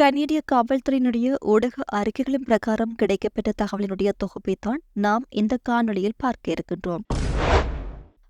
கனேடிய காவல்துறையினுடைய ஊடக அறிக்கைகளின் பிரகாரம் கிடைக்கப்பட்ட தகவலினுடைய தொகுப்பை தான் நாம் இந்த காணொளியில் பார்க்க இருக்கின்றோம்.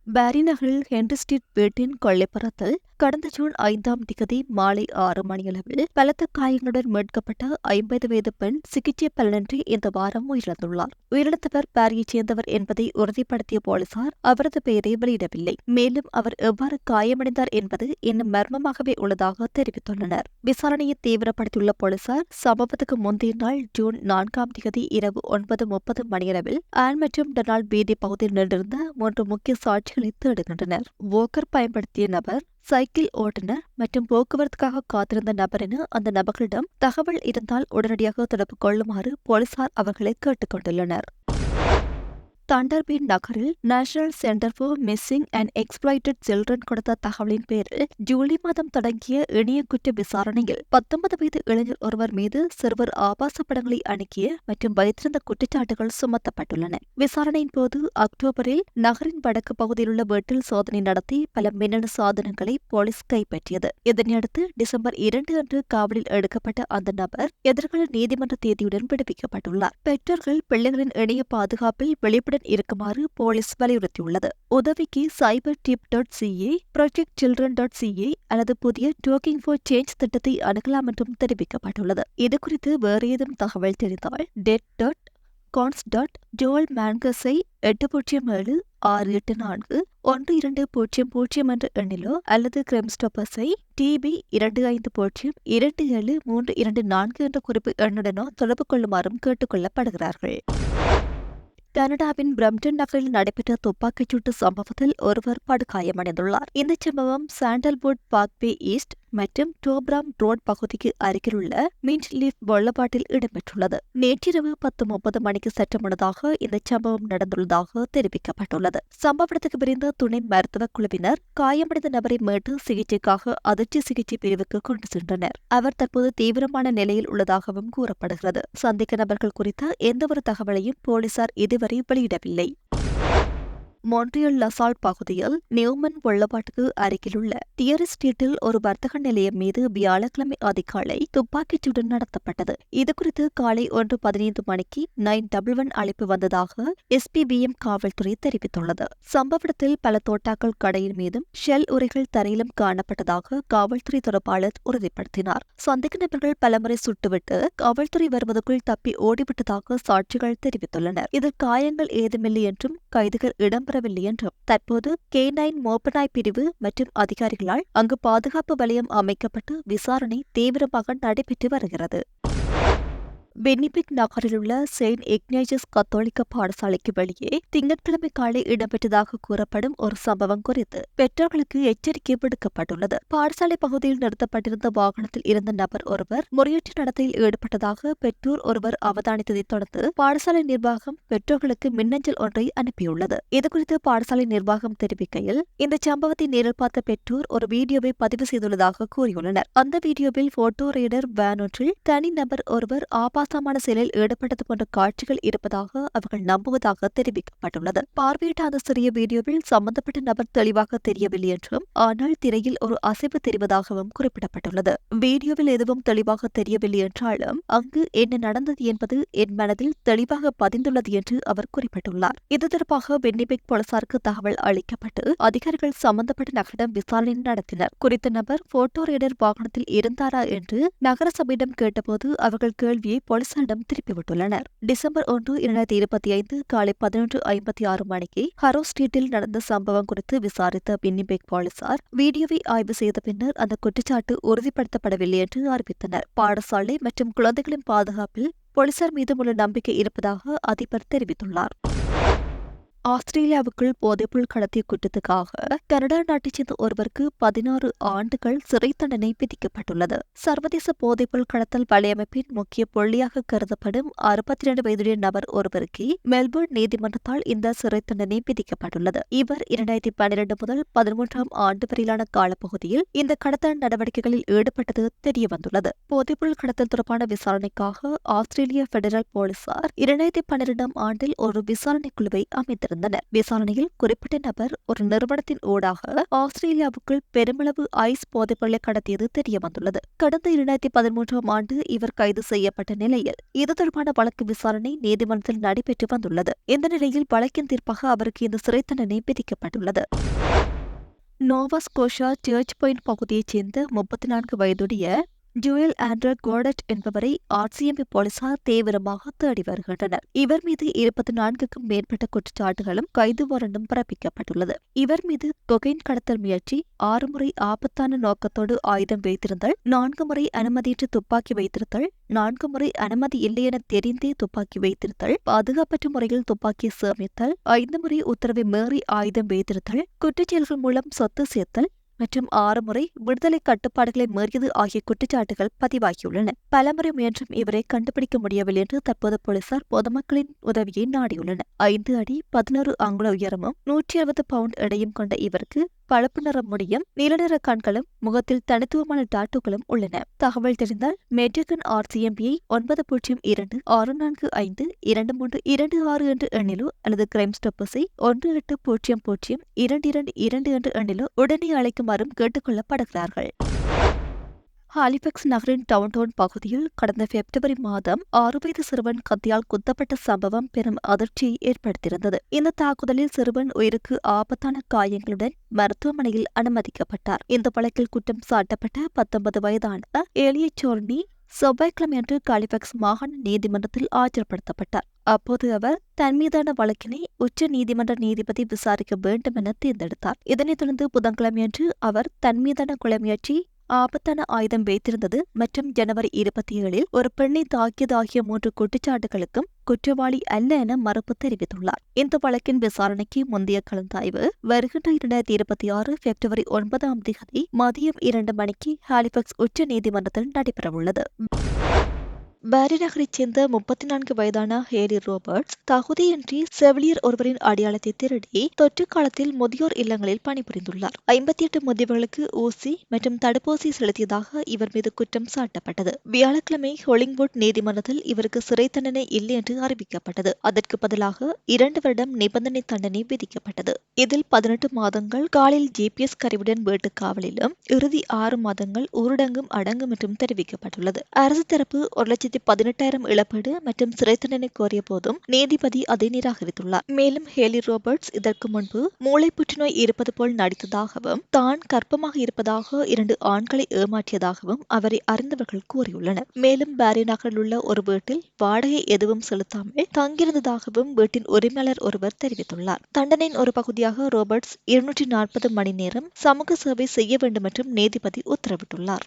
பாரி நகரில் ஹென்ரி ஸ்ட்ரீட் வீட்டின் கொள்ளைப்புறத்தில் கடந்த ஜூன் ஐந்தாம் திகதி மாலை ஆறு மணியளவில் பலத்த காயங்களுடன் மீட்கப்பட்ட ஐம்பது வயது பெண் சிகிச்சை பலனின்றி இந்த வாரம் உயிரிழந்துள்ளார். உயிரிழந்தவர் பாரியைச் சேர்ந்தவர் என்பதை உறுதிப்படுத்திய போலீசார் அவரது பெயரை வெளியிடவில்லை. மேலும் அவர் எவ்வாறு காயமடைந்தார் என்பது இன்னும் மர்மமாகவே உள்ளதாக தெரிவித்துள்ளனர். விசாரணையை தீவிரப்படுத்தியுள்ள போலீசார் சம்பவத்துக்கு முந்தைய நாள் ஜூன் நான்காம் திகதி இரவு ஒன்பது முப்பது மணியளவில் ஆன் மற்றும் டொனால்ட் பீதி பகுதியில் நின்றிருந்த மூன்று முக்கிய சாட்சிகளை தேடுகின்றனர். வோக்கர் பயன்படுத்திய நபர் சைக்கிள் ஓட்டுநர் மற்றும் போக்குவரத்துக்காக காத்திருந்த நபர் என அந்த நபர்களிடம் தகவல் இருந்தால் உடனடியாக தொடர்பு கொள்ளுமாறு போலீசார் அவர்களை கேட்டுக்கொண்டுள்ளனர். தண்டர்பீன் நகரில் national centre for missing and exploited children கொடுத்த தகவலின் பேரில் ஜூலை மாதம் தொடங்கிய இணைய குற்ற விசாரணையில் பத்தொன்பது வயது இளைஞர் ஒருவர் மீது சிறுவர் ஆபாச படங்களை அணுகிய மற்றும் வைத்திருந்த குற்றச்சாட்டுகள் சுமத்தப்பட்டுள்ளன. விசாரணையின் போது அக்டோபரில் நகரின் வடக்கு பகுதியில் உள்ள வீட்டில் சோதனை நடத்தி பல மின்னணு சாதனங்களை போலீஸ் கைப்பற்றியது. இதனையடுத்து டிசம்பர் இரண்டு அன்று காவலில் எடுக்கப்பட்ட அந்த நபர் எதிர்கால நீதிமன்ற தேதியுடன் விடுவிக்கப்பட்டுள்ளார். பெற்றோர்கள் பிள்ளைகளின் இணைய பாதுகாப்பில் வெளிப்பட இருக்குமாறு போலீஸ் வலியுறுத்தியுள்ளது. உதவிக்கு cyber tip dot CA project children dot CA அல்லது புதிய டோக்கிங் ஃபார் சேஞ்ச் திட்டத்தை அணுகலாம் என்றும் தெரிவிக்கப்பட்டுள்ளது. இதுகுறித்து வேறு ஏதும் தகவல் தெரிந்தால் டெட் டாட் கான்ஸ் டாட் ஜோல் மேன்கஸை எட்டு பூஜ்ஜியம் ஏழு ஆறு எட்டு நான்கு ஒன்று இரண்டு பூஜ்ஜியம் பூஜ்ஜியம் என்ற எண்ணிலோ அல்லது கிரெம்ஸ்டோபஸை டிபி இரண்டு ஐந்து பூஜ்ஜியம் இரண்டு ஏழு மூன்று இரண்டு நான்கு என்ற குறிப்பு எண்ணுடனோ தொடர்பு கொள்ளுமாறும் கேட்டுக்கொள்ளப்படுகிறார்கள் கனடாவின் பிரம்டன் நகரில் நடைபெற்ற துப்பாக்கிச்சூட்டு சம்பவத்தில் ஒருவர் படுகாயமடைந்துள்ளார் இந்த சம்பவம் சாண்டல்வுட் பாக்வே ஈஸ்ட் மற்றும் டோப்ராம் ரோட் பகுதிக்கு அருகிலுள்ள மின்ட் லீஃப் வெள்ளப்பாட்டில் இடம்பெற்றுள்ளது. நேற்றிரவு பத்து முப்பது மணிக்கு சற்று முன்னதாக இந்த சம்பவம் நடந்துள்ளதாக தெரிவிக்கப்பட்டுள்ளது. சம்பவத்துக்கு விரைந்த துணை மருத்துவ குழுவினர் காயமடைந்த நபரை மீட்டு சிகிச்சைக்காக அதிர்ச்சி சிகிச்சை பிரிவுக்கு கொண்டு சென்றனர். அவர் தற்போது தீவிரமான நிலையில் உள்ளதாகவும் கூறப்படுகிறது. சந்திக்க நபர்கள் குறித்த எந்தவொரு தகவலையும் போலீசார் இதுவரை வெளியிடவில்லை. மொன்ட்ரியல் லசால் பகுதியில் நியூமன் வெள்ளப்பாட்டுக்கு அருகிலுள்ள டியர் ஸ்ட்ரீட்டில் ஒரு வர்த்தக நிலையம் மீது வியாழக்கிழமை அதிகாலை துப்பாக்கிச்சூடு நடத்தப்பட்டது. இதுகுறித்து காலை ஒன்று பதினைந்து மணிக்கு நைன் டபுள் ஒன் அழைப்பு வந்ததாக எஸ்பிபிஎம் காவல்துறை தெரிவித்துள்ளது. சம்பவ இடத்தில் பல தோட்டாக்கள் கடையின் மீதும் ஷெல் உரைகள் தரையிலும் காணப்பட்டதாக காவல்துறை தொடர்பாளர் உறுதிப்படுத்தினார். சந்தேக நபர்கள் பலமுறை சுட்டுவிட்டு காவல்துறை வருவதற்குள் தப்பி ஓடிவிட்டதாக சாட்சிகள் தெரிவித்துள்ளனர். இதில் காயங்கள் ஏதுமில்லை என்றும் கைதுகள் இடம் நடைபெறவில்லை என்றும் தற்போது கே நைன் மோப்பனாய் பிரிவு மற்றும் அதிகாரிகளால் அங்கு பாதுகாப்பு வலயம் அமைக்கப்பட்டு விசாரணை தீவிரமாக நடைபெற்று வருகிறது. பெனிபிக் நகரில் உள்ள செயின்ட் இக்னேஜஸ் கத்தோலிக்க பாடசாலைக்கு வெளியே திங்கட்கிழமை காலை இடம்பெற்றதாக கூறப்படும் ஒரு சம்பவம் குறித்து பெற்றோர்களுக்கு எச்சரிக்கை விடுக்கப்பட்டுள்ளது. பாடசாலை பகுதியில் நிறுத்தப்பட்டிருந்த வாகனத்தில் இருந்த நபர் ஒருவர் முறையீட்டு நடத்தையில் ஈடுபட்டதாக பெற்றோர் ஒருவர் அவதானித்ததைத் தொடர்ந்து பாடசாலை நிர்வாகம் பெற்றோர்களுக்கு மின்னஞ்சல் ஒன்றை அனுப்பியுள்ளது. இதுகுறித்து பாடசாலை நிர்வாகம் தெரிவிக்கையில் இந்த சம்பவத்தை நேரில் பார்த்த பெற்றோர் ஒரு வீடியோவை பதிவு செய்துள்ளதாக கூறியுள்ளனர். அந்த வீடியோவில் போட்டோ ரீடர் வேன் ஒன்றில் தனிநபர் ஒருவர் ஆபா ஆபாசமான செயலில் ஈடுபட்டது போன்ற காட்சிகள் இருப்பதாக அவர்கள் நம்புவதாக தெரிவிக்கப்பட்டுள்ளது. பார்வையிட்ட அந்த சிறிய வீடியோவில் சம்பந்தப்பட்ட நபர் தெளிவாக தெரியவில்லை என்றும் ஆனால் திரையில் ஒரு அசைவு தெரிவதாகவும் குறிப்பிடப்பட்டுள்ளது. வீடியோவில் எதுவும் தெளிவாக தெரியவில்லை என்றாலும் அங்கு என்ன நடந்தது என்பது என் மனதில் தெளிவாக பதிந்துள்ளது என்று அவர் குறிப்பிட்டுள்ளார். இது தொடர்பாக வென்னிபெக் போலீசாருக்கு தகவல் அளிக்கப்பட்டு அதிகாரிகள் சம்பந்தப்பட்ட நகரிடம் விசாரணை நடத்தினர். குறித்த நபர் போட்டோ ரேடர் வாகனத்தில் இருந்தாரா என்று நகரசபையிடம் கேட்டபோது அவர்கள் கேள்வியை போலீசாரிடம் திருப்பிவிட்டுள்ளனர் டிசம்பர் ஒன்று இரண்டாயிரத்தி இருபத்தி ஐந்து காலை பதினொன்று ஐம்பத்தி ஆறு மணிக்கு ஹரோ ஸ்ட்ரீட்டில் நடந்த சம்பவம் குறித்து விசாரித்த பின்னிபெக் போலீசார் வீடியோவை ஆய்வு செய்த பின்னர் அந்த குற்றச்சாட்டு உறுதிப்படுத்தப்படவில்லை என்று அறிவித்தனர். பாடசாலை மற்றும் குழந்தைகளின் பாதுகாப்பில் போலீசார் மீதும் உள்ள நம்பிக்கை இருப்பதாக அதிபர் தெரிவித்துள்ளார். ஆஸ்திரேலியாவுக்குள் போதைப்பொருள் கடத்திய குற்றத்துக்காக கனடா நாட்டைச் சேர்ந்த ஒருவருக்கு பதினாறு ஆண்டுகள் சிறை தண்டனை விதிக்கப்பட்டுள்ளது. சர்வதேச போதைப்பொருள் கடத்தல் வலையமைப்பின் முக்கிய புள்ளியாக கருதப்படும் அறுபத்தி இரண்டு வயதுடைய நபர் ஒருவருக்கு மெல்போர்ன் நீதிமன்றத்தால் இந்த சிறை தண்டனை விதிக்கப்பட்டுள்ளது. இவர் இரண்டாயிரத்தி பன்னிரண்டு முதல் பதிமூன்றாம் ஆண்டு வரையிலான காலப்பகுதியில் இந்த கடத்தல் நடவடிக்கைகளில் ஈடுபட்டது தெரியவந்துள்ளது. போதைப்பொருள் கடத்தல் தொடர்பான விசாரணைக்காக ஆஸ்திரேலிய பெடரல் போலீசார் இரண்டாயிரத்தி பன்னிரெண்டாம் ஆண்டில் ஒரு விசாரணை குழுவை அமைத்தனர். வந்திருந்தனர் விசாரணையில் குறிப்பிட்ட நபர் ஒரு நிறுவனத்தின் ஊடாக ஆஸ்திரேலியாவுக்குள் பெருமளவு ஐஸ் போதைப்பொருளை கடத்தியது தெரியவந்துள்ளது. கடந்த இரண்டாயிரத்தி பதிமூன்றாம் ஆண்டு இவர் கைது செய்யப்பட்ட நிலையில் இது தொடர்பான வழக்கு விசாரணை நீதிமன்றத்தில் நடைபெற்று வந்துள்ளது. இந்த நிலையில் வழக்கின் தீர்ப்பாக அவருக்கு இந்த சிறை தண்டனை விதிக்கப்பட்டுள்ளது. நோவா ஸ்கோஷா சர்ச் பாயிண்ட் பகுதியைச் சேர்ந்த முப்பத்தி நான்கு வயதுடைய ஜுவல் ஆண்ட்ரோ கோடட் என்பவரை ஆர்சிஎம்பி போலீசார் தீவிரமாக தேடி வருகின்றனர். இவர் மீது இருபத்தி நான்குக்கும் மேற்பட்ட குற்றச்சாட்டுகளும் கைது வாரண்டும் பிறப்பிக்கப்பட்டுள்ளது. இவர் மீது கொகைன் கடத்தல் முயற்சி ஆறு முறை ஆபத்தான நோக்கத்தோடு ஆயுதம் வைத்திருந்தல் நான்கு முறை அனுமதியின்றி துப்பாக்கி வைத்திருத்தல் நான்கு முறை அனுமதி இல்லை என தெரிந்தே துப்பாக்கி வைத்திருத்தல் பாதுகாப்பற்ற முறையில் துப்பாக்கி சேமித்தல் ஐந்து முறை உத்தரவை மீறி ஆயுதம் வைத்திருத்தல் குற்றச்செயல்கள் மூலம் சொத்து சேர்த்தல் மற்றும் ஆறு முறை விடுதலை கட்டுப்பாடுகளை மீறியது ஆகிய குற்றச்சாட்டுகள் பதிவாகியுள்ளன. பலமுறை முயன்றும் இவரை கண்டுபிடிக்க முடியவில்லை என்று தற்போது போலீசார் பொதுமக்களின் உதவியை நாடியுள்ளனர். ஐந்து அடி பதினோரு அங்குல உயரமும் நூற்றி அறுபது பவுண்ட் எடையும் கொண்ட இவருக்கு பழுப்பு நிற முடியும் நீலநிற கண்களும் முகத்தில் தனித்துவமான டாட்டுகளும் உள்ளன. தகவல் தெரிந்தால் மெட்ரிகன் ஆர்சிஎம்பியை ஒன்பது பூஜ்ஜியம் இரண்டு ஆறு நான்கு ஐந்து இரண்டு மூன்று இரண்டு ஆறு என்ற எண்ணிலோ அல்லது கிரைம் ஸ்டப்பஸை ஒன்று எட்டு பூஜ்ஜியம் பூஜ்ஜியம் இரண்டு இரண்டு இரண்டு என்ற எண்ணிலோ உடனே அழைக்குமாறும் கேட்டுக்கொள்ளப்படுகிறார்கள். ஹாலிபெக்ஸ் நகரின் டவுன்டவுன் பகுதியில் கடந்த பிப்ரவரி மாதம் ஆறு வயது சிறுவன் கத்தியால் குத்தப்பட்ட சம்பவம் பெரும் அதிர்ச்சியை ஏற்படுத்தியிருந்தது. இந்த தாக்குதலில் சிறுவன் உயிருக்கு ஆபத்தான காயங்களுடன் மருத்துவமனையில் அனுமதிக்கப்பட்டார். இந்த வழக்கில் குற்றம் சாட்டப்பட்ட பத்தொன்பது வயதான ஏலியச்சோர்னி செவ்வாய்க்கிழமையன்று காலிபெக்ஸ் மாகாண நீதிமன்றத்தில் ஆஜர்படுத்தப்பட்டார். அப்போது அவர் தன் மீதான வழக்கினை உச்ச நீதிமன்ற நீதிபதி விசாரிக்க வேண்டும் என தேர்ந்தெடுத்தார். இதனைத் தொடர்ந்து புதன்கிழமையன்று அவர் தன் மீதான கொலை முயற்சி ஆபத்தான ஆயுதம் வைத்திருந்தது மற்றும் ஜனவரி இருபத்தி ஏழில் ஒரு பெண்ணை தாக்கியதாகிய மூன்று குற்றச்சாட்டுகளுக்கும் குற்றவாளி அல்ல என மறுப்பு தெரிவித்துள்ளார். இந்த வழக்கின் விசாரணைக்கு முந்தைய கலந்தாய்வு வருகின்ற இரண்டாயிரத்தி இருபத்தி ஆறு பிப்ரவரி ஒன்பதாம் தேதி மதியம் இரண்டு மணிக்கு ஹாலிபக்ஸ் உச்ச நீதிமன்றத்தில் நடைபெறவுள்ளது. பாரி நகரைச் சேர்ந்த முப்பத்தி நான்கு வயதான ஹேரி ரோபர்ட்ஸ் தகுதியின்றி செவிலியர் ஒருவரின் அடையாளத்தை திருடி தொற்று காலத்தில் முதியோர் இல்லங்களில் பணிபுரிந்துள்ளார். ஐம்பத்தி எட்டு முதியவர்களுக்கு ஊசி மற்றும் தடுப்பூசி செலுத்தியதாக இவர் மீது குற்றம் சாட்டப்பட்டது. வியாழக்கிழமை ஹொலிங்வுட் நீதிமன்றத்தில் இவருக்கு சிறை தண்டனை இல்லை என்று அறிவிக்கப்பட்டது. அதற்கு பதிலாக இரண்டு வருடம் நிபந்தனை தண்டனை விதிக்கப்பட்டது. இதில் பதினெட்டு மாதங்கள் காலில் ஜிபிஎஸ் கருவியுடன் வீட்டு காவலிலும் இறுதி ஆறு மாதங்கள் ஊரடங்கும் அடங்கும் என்றும் தெரிவிக்கப்பட்டுள்ளது. அரசு தரப்பு ஒரு லட்சத்தி பதினெட்டாயிரம் இழப்பீடு மற்றும் சிறை தண்டனை கோரிய போதும் நீதிபதி அதை நிராகரித்துள்ளார் மேலும் ஹேலி ரோபர்ட்ஸ் இதற்கு முன்பு மூளை புற்றுநோய் இருப்பது போல் நடித்ததாகவும் தான் கர்ப்பமாக இருப்பதாக இரண்டு ஆண்களை ஏமாற்றியதாகவும் அவரை அறிந்தவர்கள் கூறியுள்ளனர். மேலும் பாரி நகரில் உள்ள ஒரு வீட்டில் வாடகை எதுவும் செலுத்தாமல் தங்கியிருந்ததாகவும் வீட்டின் உரிமையாளர் ஒருவர் தெரிவித்துள்ளார். தண்டனையின் ஒரு பகுதியாக ரோபர்ட்ஸ் இருநூற்றி நாற்பது மணி நேரம் சமூக சேவை செய்ய வேண்டும் என்றும் நீதிபதி உத்தரவிட்டுள்ளார்.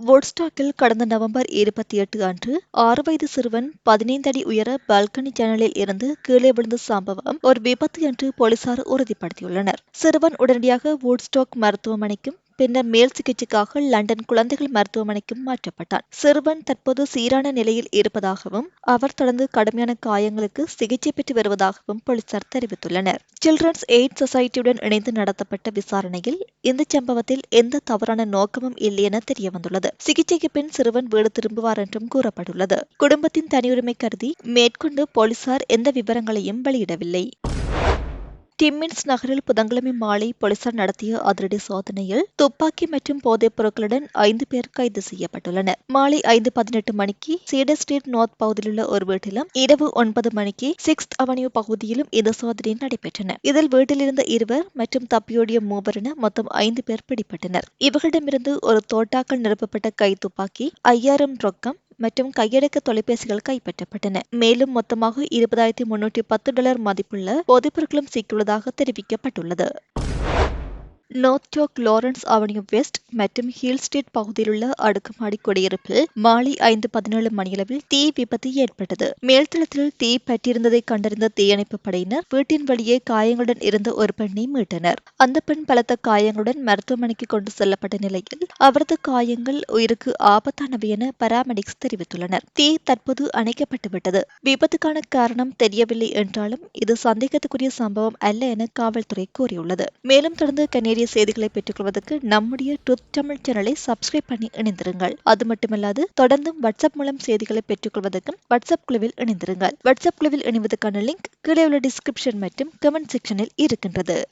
வோட்ஸ்டாக்கில் கடந்த நவம்பர் இருபத்தி எட்டு அன்று ஆறு வயது சிறுவன் பதினைந்து அடி உயர பால்கனி ஜன்னலில் இருந்து கீழே விழுந்த சம்பவம் ஒரு விபத்து என்று போலீசார் உறுதிப்படுத்தியுள்ளனர். சிறுவன் உடனடியாக வோட்ஸ்டாக் மருத்துவமனைக்கும் பின்னர் மேல் சிகிச்சைக்காக லண்டன் குழந்தைகள் மருத்துவமனைக்கும் மாற்றப்பட்டார். சிறுவன் தற்போது சீரான நிலையில் இருப்பதாகவும் அவர் தொடர்ந்து கடுமையான காயங்களுக்கு சிகிச்சை பெற்று வருவதாகவும் போலீசார் தெரிவித்துள்ளனர். சில்ட்ரன்ஸ் எய்ட் சொசைட்டியுடன் இணைந்து நடத்தப்பட்ட விசாரணையில் இந்த சம்பவத்தில் எந்த தவறான நோக்கமும் இல்லை என தெரியவந்துள்ளது. சிகிச்சைக்கு பின் சிறுவன் வீடு திரும்புவார் என்றும் கூறப்பட்டுள்ளது. குடும்பத்தின் தனியுரிமை கருதி மேற்கொண்டு போலீசார் எந்த விவரங்களையும் வெளியிடவில்லை. டிம்மின்ஸ் நகரில் புதன்கிழமை மாலை போலீசார் நடத்திய அதிரடி சோதனையில் துப்பாக்கி மற்றும் போதைப் பொருட்களுடன் ஐந்து பேர் கைது செய்யப்பட்டுள்ளனர். மாலை ஐந்து பதினெட்டு மணிக்கு சீடர் ஸ்ட்ரீட் நார்த் பகுதியிலுள்ள ஒரு வீட்டிலும் இரவு ஒன்பது மணிக்கு சிக்ஸ்த் அவென்யூ பகுதியிலும் இந்த சோதனை நடைபெற்றன. இதில் வீட்டிலிருந்த இருவர் மற்றும் தப்பியோடிய மூவர் என மொத்தம் ஐந்து பேர் பிடிபட்டனர். இவர்களிடமிருந்து ஒரு தோட்டாக்கள் நிரப்பப்பட்ட கை துப்பாக்கி ஐயாயிரம் ரொக்கம் மற்றும் கையடக்க தொலைபேசிகள் கைப்பற்றப்பட்டன. மேலும் மொத்தமாக இருபதாயிரத்தி முன்னூற்றி பத்து டாலர் மதிப்புள்ள போதைப்பொருட்களும் சிக்கியுள்ளதாக தெரிவிக்கப்பட்டுள்ளது. North Lawrence Lawrence avenue west மற்றும் ஹில் ஸ்ட்ரீட் பகுதியில் உள்ள அடுக்குமாடி குடியிருப்பில் மாலை ஐந்து பதினேழு மணியளவில் தீ விபத்து ஏற்பட்டது. மேல்தளத்தில் தீ பற்றியிருந்ததை கண்டறிந்த தீயணைப்பு படையினர் வீட்டின் வழியே காயங்களுடன் இருந்த ஒரு பெண்ணை மீட்டனர். அந்த பெண் பலத்த காயங்களுடன் மருத்துவமனைக்கு கொண்டு செல்லப்பட்ட நிலையில் அவரது காயங்கள் உயிருக்கு ஆபத்தானவை என பராமெடிக்ஸ் தெரிவித்துள்ளனர். தீ தற்போது அணைக்கப்பட்டுவிட்டது. விபத்துக்கான காரணம் தெரியவில்லை என்றாலும் இது சந்தேகத்துக்குரிய சம்பவம் அல்ல என காவல்துறை கூறியுள்ளது. மேலும் தொடர்ந்து கனேடிய உடனுக்குடைய செய்திகளை பெற்றுக்கொள்வதற்கு நம்முடைய ட்ரூத் தமிழ் சேனலை சப்ஸ்கிரைப் பண்ணி இணைந்திருங்கள். அது மட்டுமல்லாது தொடர்ந்தும் வாட்ஸ்அப் மூலம் செய்திகளை பெற்றுக்கொள்வதற்கும் வாட்ஸ்அப் குழுவில் இணைந்திருங்கள். வாட்ஸ்அப் குழுவில் இணைவதற்கான லிங்க் கீழே உள்ள டிஸ்கிரிப்ஷன் மற்றும் கமெண்ட் செக்ஷனில் இருக்கின்றது.